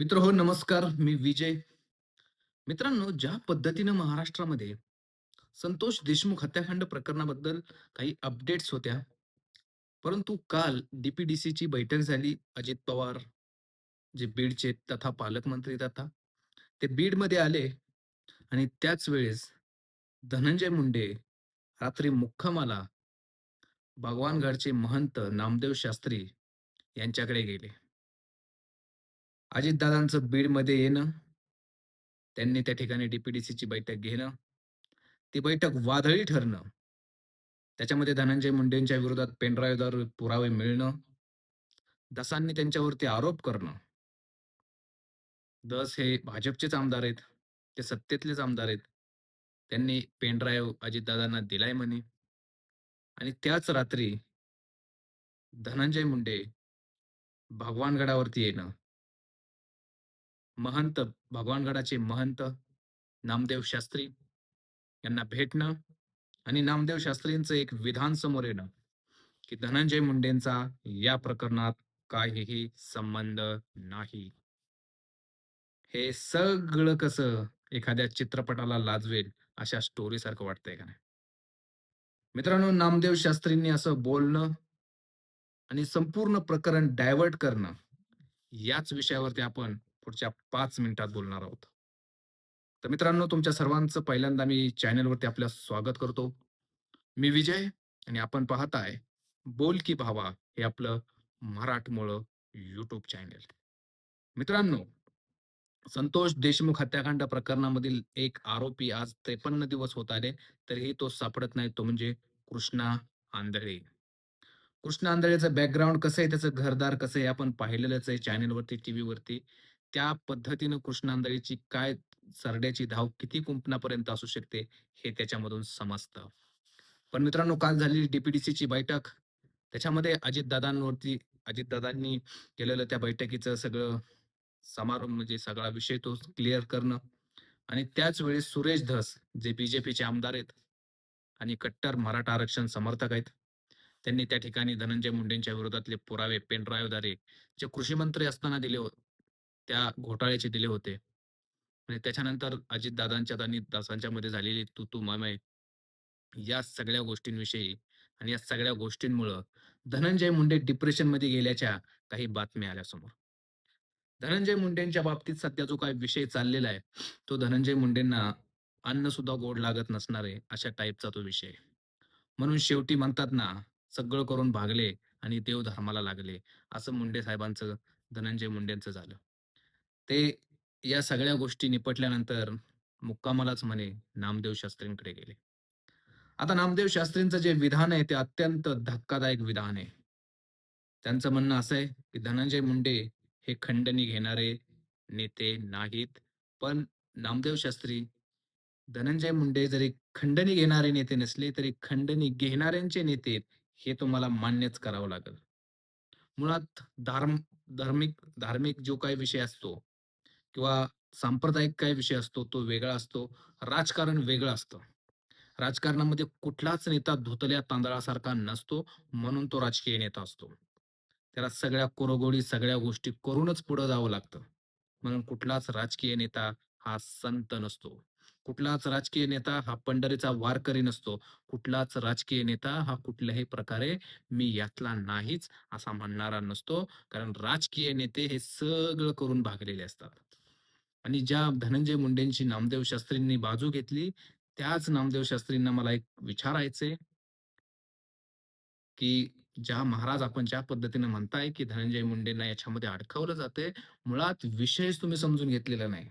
मित्र हो नमस्कार. मी विजय. मित्रांनो ज्या पद्धतीनं महाराष्ट्रामध्ये संतोष देशमुख हत्याकांड प्रकरणाबद्दल काही अपडेट्स होत्या परंतु काल डीपीडीसीची बैठक झाली. अजित पवार जे बीडचे तथा पालकमंत्री तथा ते बीडमध्ये आले आणि त्याच वेळेस धनंजय मुंडे रात्री मुक्कामाला भगवानगडचे महंत नामदेव शास्त्री यांच्याकडे गेले. अजितदादांचं बीडमध्ये येणं त्यांनी त्या ठिकाणी डीपीडीसीची बैठक घेणं ती बैठक वादळी ठरणं. त्याच्यामध्ये धनंजय मुंडेंच्या विरोधात पेनड्राईव्हद्वारे पुरावे मिळणं दसांनी त्यांच्यावरती आरोप करणं. दस हे भाजपचेच आमदार आहेत ते सत्तेतलेच आमदार आहेत. त्यांनी पेनड्राईव्ह अजितदादांना दिलाय म्हणे. आणि त्याच रात्री धनंजय मुंडे भगवानगडावरती येणं. महंत भगवानगडाचे महंत नामदेव शास्त्री यांना भेटणं आणि नामदेव शास्त्रींचं एक विधान समोर येणं की धनंजय मुंडेंचा या प्रकरणात काहीही संबंध नाही. हे सगळं कसं एखाद्या चित्रपटाला लाजवेल अशा स्टोरी सारखं वाटतंय का नाही? मित्रांनो नामदेव शास्त्रींनी असं बोलणं आणि संपूर्ण प्रकरण डायव्हर्ट करणं याच विषयावरती आपण पुढच्या पाच मिनिटात बोलणार आहोत. तर मित्रांनो तुमच्या सर्वांचं पहिल्यांदा मी चॅनलवरती आपलं स्वागत करतो. मी विजय आणि आपण पाहताय बोल की भावा हे आपलं मराठमोळं युट्यूब चॅनल. मित्रांनो संतोष देशमुख हत्याकांड प्रकरणामधील एक आरोपी आज त्रेपन्न दिवस होत आले तरीही तो सापडत नाही. तो म्हणजे कृष्णा आंधळे. कृष्णा आंधळेचं बॅकग्राऊंड कसं आहे? त्याचं घरदार कसं आहे? आपण पाहिलेलंच आहे चॅनेलवरती टीव्हीवरती. त्या पद्धतीनं कृष्णांदळीची काय सरड्याची धाव किती कुंपणापर्यंत असू शकते हे त्याच्यामधून समजतं. पण मित्रांनो काल झालेली डीपीडीसीची बैठक त्याच्यामध्ये अजितदादांवरती अजितदादांनी केलेलं त्या बैठकीचं सगळं समारोह म्हणजे सगळा विषय तो क्लिअर करणं आणि त्याच वेळेस सुरेश धस जे बीजेपीचे आमदार आहेत आणि कट्टर मराठा आरक्षण समर्थक आहेत त्यांनी त्या ठिकाणी धनंजय मुंडेंच्या विरोधातले पुरावे पेनड्राईव्हद्वारे जे कृषी मंत्री असताना दिले होते त्या घोटाळ्याचे दिले होते. आणि त्याच्यानंतर अजितदादांच्या आणि दासांच्या मध्ये झालेली तू तू मामय या सगळ्या गोष्टींविषयी आणि या सगळ्या गोष्टींमुळं धनंजय मुंडे डिप्रेशनमध्ये गेल्याच्या काही बातम्या आल्या समोर. धनंजय मुंडेंच्या बाबतीत सध्या जो काही विषय चाललेला आहे तो धनंजय मुंडेंना अन्न सुद्धा गोड लागत नसणार आहे अशा टाईपचा तो विषय म्हणून शेवटी म्हणतात ना सगळं करून भागले आणि देव धर्माला लागले असं मुंडे साहेबांचं धनंजय मुंडेंचं झालं. ते या सगळ्या गोष्टी निपटल्यानंतर मुक्कामालाच म्हणे नामदेव शास्त्रींकडे गेले. आता नामदेव शास्त्रींचं जे विधान आहे ते अत्यंत धक्कादायक विधान आहे. त्यांचं म्हणणं असं आहे की धनंजय मुंडे हे खंडणी घेणारे नेते नाहीत पण नामदेव शास्त्री धनंजय मुंडे जरी खंडणी घेणारे नेते नसले तरी खंडणी घेणाऱ्यांचे नेते हे तुम्हाला मान्यच करावं लागेल. मुळात धार्म धार्मिक धार्मिक जो काही विषय असतो किंवा सांप्रदायिक काय विषय असतो तो वेगळा असतो. राजकारण वेगळं असतं. राजकारणामध्ये कुठलाच नेता धुतल्या तांदळासारखा नसतो म्हणून तो राजकीय नेता असतो. त्याला सगळ्या कोरोगोडी सगळ्या गोष्टी करूनच पुढे जावं लागतं. म्हणून कुठलाच राजकीय नेता हा संत नसतो. कुठलाच राजकीय नेता हा पंढरीचा वारकरी नसतो. कुठलाच राजकीय नेता हा कुठल्याही प्रकारे मी यातला नाहीच असा म्हणणारा नसतो. कारण राजकीय नेते हे सगळं करून भागलेले असतात. आणि ज्या धनंजय मुंडेंची नामदेव शास्त्रींनी बाजू घेतली त्याच नामदेव शास्त्रींना मला एक विचारायचे की ज्या महाराज आपण ज्या पद्धतीने म्हणताय की धनंजय मुंडेंना याच्यामध्ये अडकवलं जाते मुळात विषयच तुम्ही समजून घेतलेला नाही.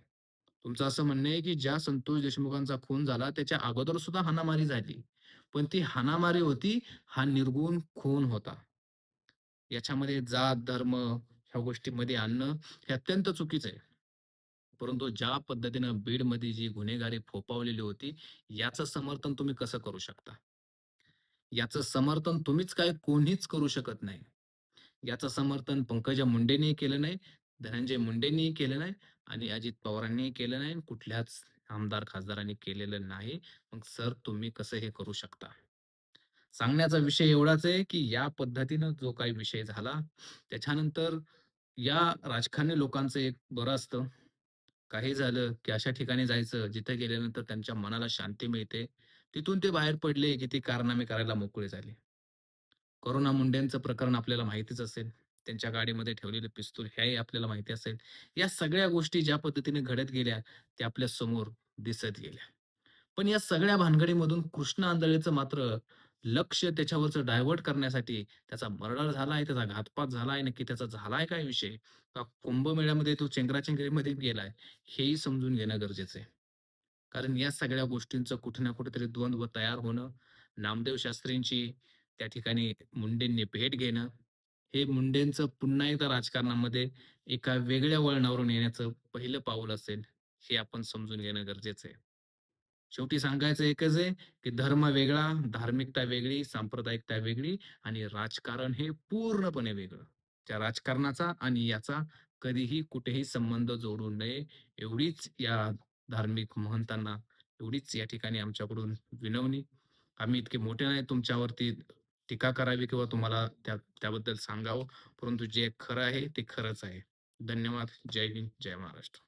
तुमचं असं म्हणणं आहे की ज्या संतोष देशमुखांचा खून झाला त्याच्या अगोदर सुद्धा हाणामारी झाली. पण ती हाणामारी होती हा निर्गुण खून होता. याच्यामध्ये जात धर्म ह्या गोष्टीमध्ये आणणं हे अत्यंत चुकीचं आहे. परंतु ज्या पद्धतीनं बीडमध्ये जी गुन्हेगारी फोपावलेली होती याचं समर्थन तुम्ही कसं करू शकता? याचं समर्थन तुम्हीच काय कोणीच करू शकत नाही. याचं समर्थन पंकजा मुंडेंनी केलं नाही धनंजय मुंडेंनी केलं नाही आणि अजित पवारांनी केलं नाही कुठल्याच आमदार खासदारांनी केलेलं नाही. मग सर तुम्ही कसं हे करू शकता? सांगण्याचा विषय एवढाच आहे की या पद्धतीनं जो काही विषय झाला त्याच्यानंतर या राजकारणी लोकांचं एक बरं असतं, काही झालं की अशा ठिकाणी जायचं जिथे गेल्यानंतर त्यांच्या मनाला शांती मिळते. तिथून ते बाहेर पडले की ते कारनामे करायला मोकळे झाले. करोना मुंडेंचं प्रकरण आपल्याला माहितीच असेल. त्यांच्या गाडीमध्ये ठेवलेले पिस्तूल हे आपल्याला माहिती असेल. या सगळ्या गोष्टी ज्या पद्धतीने घडत गेल्या, त्या आपल्यासमोर दिसत गेल्या. पण या सगळ्या भानगडीमधून कृष्ण आंधळेचं मात्र लक्ष त्याच्यावरचं डायव्हर्ट करण्यासाठी त्याचा मर्डर झालाय, त्याचा घातपात झालाय, नक्की त्याचा झालाय काय विषय? का कुंभमेळ्यामध्ये तो चेंगराचेंगरीमध्ये गेलाय, हेही समजून घेणं गरजेचं आहे. कारण या सगळ्या गोष्टींचं कुठे ना कुठेतरी द्वंद्व तयार होणं, नामदेव शास्त्रींची त्या ठिकाणी मुंडेंनी भेट घेणं, हे मुंडेंचं पुन्हा एकदा राजकारणामध्ये एका वेगळ्या वळणावरून येण्याचं पहिलं पाऊल असेल, हे आपण समजून घेणं गरजेचं आहे. शेवटी सांगायचं एकच आहे, की धर्म वेगळा, धार्मिकता वेगळी, सांप्रदायिकता वेगळी आणि राजकारण हे पूर्णपणे वेगळं. त्या राजकारणाचा आणि याचा कधीही कुठेही संबंध जोडू नये, एवढीच या धार्मिक महंतांना, एवढीच या ठिकाणी आमच्याकडून विनवणी. आम्ही इतके मोठे नाही तुमच्यावरती टीका करावी किंवा तुम्हाला त्या त्याबद्दल सांगावं, परंतु जे खरं आहे ते खरंच आहे. धन्यवाद. जय हिंद, जय महाराष्ट्र.